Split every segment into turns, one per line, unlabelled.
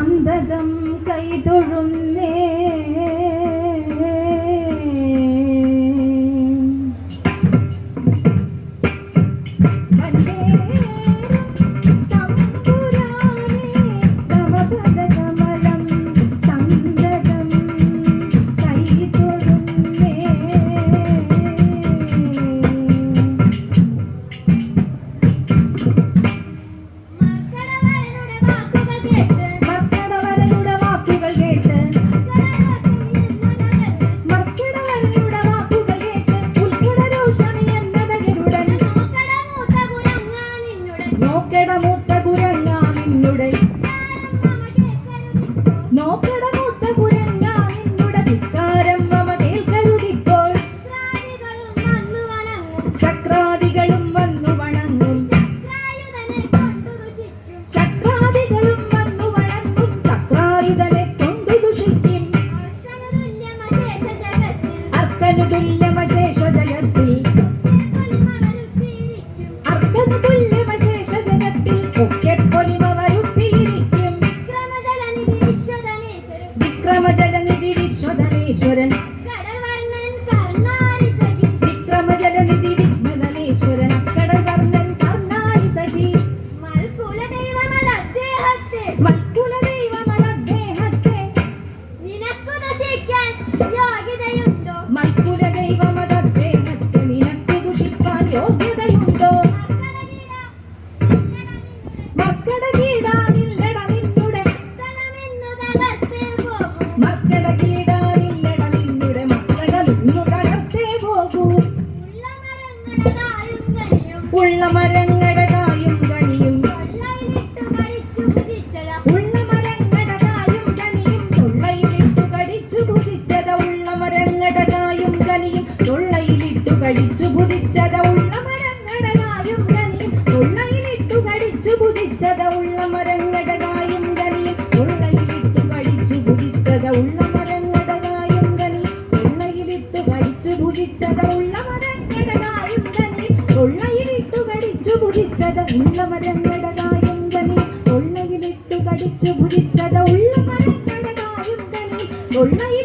അന്ധതം കൈതൊഴുന്നേ ശക്രാദികളും കൊണ്ടു ദുഷിക്കും. അർക്കനു തുല്യ ഉള്ള മരങ്ങൾ ഉള്ളയിലിട്ടു കടിച്ചു ഭുജിച്ചത ഉള്ള മരങ്ങടകായും തനി ഉള്ളയിൽ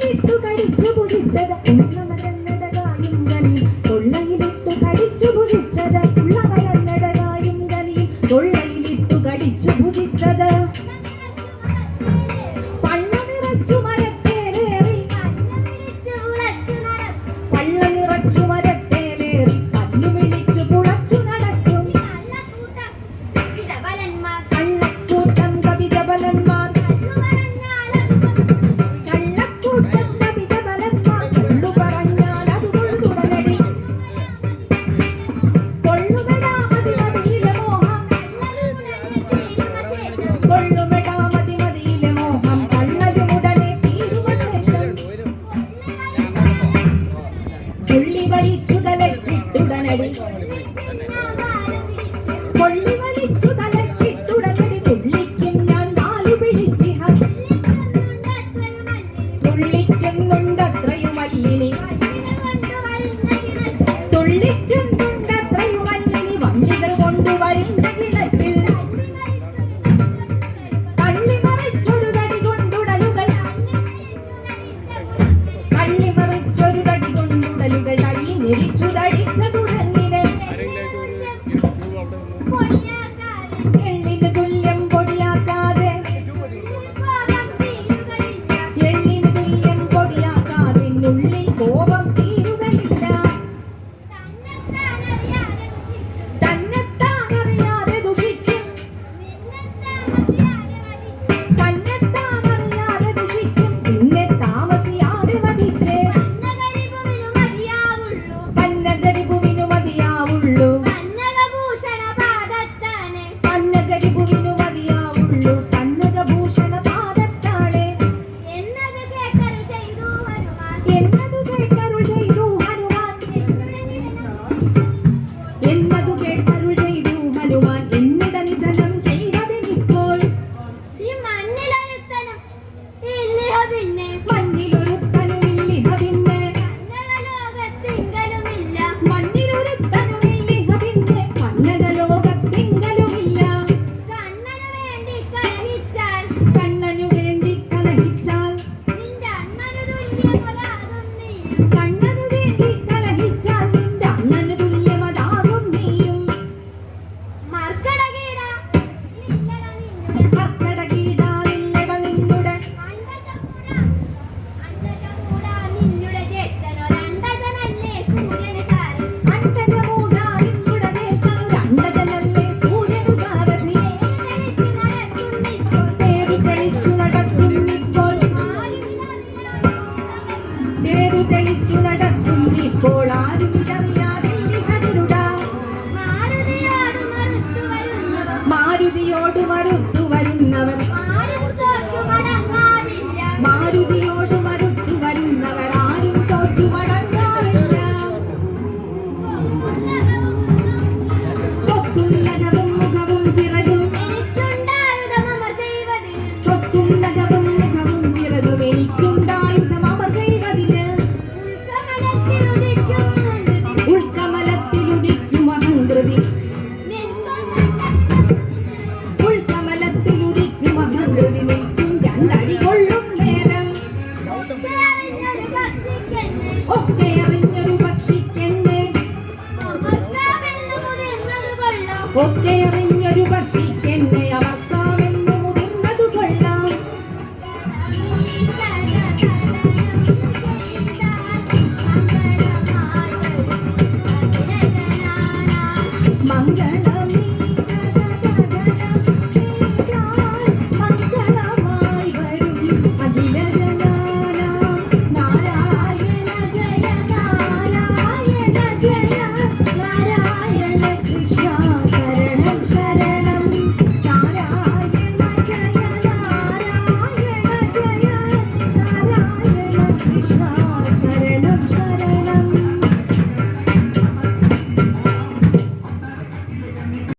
എന്നുണ്ടത്രയുമല്ലിനി ஒத்தையமை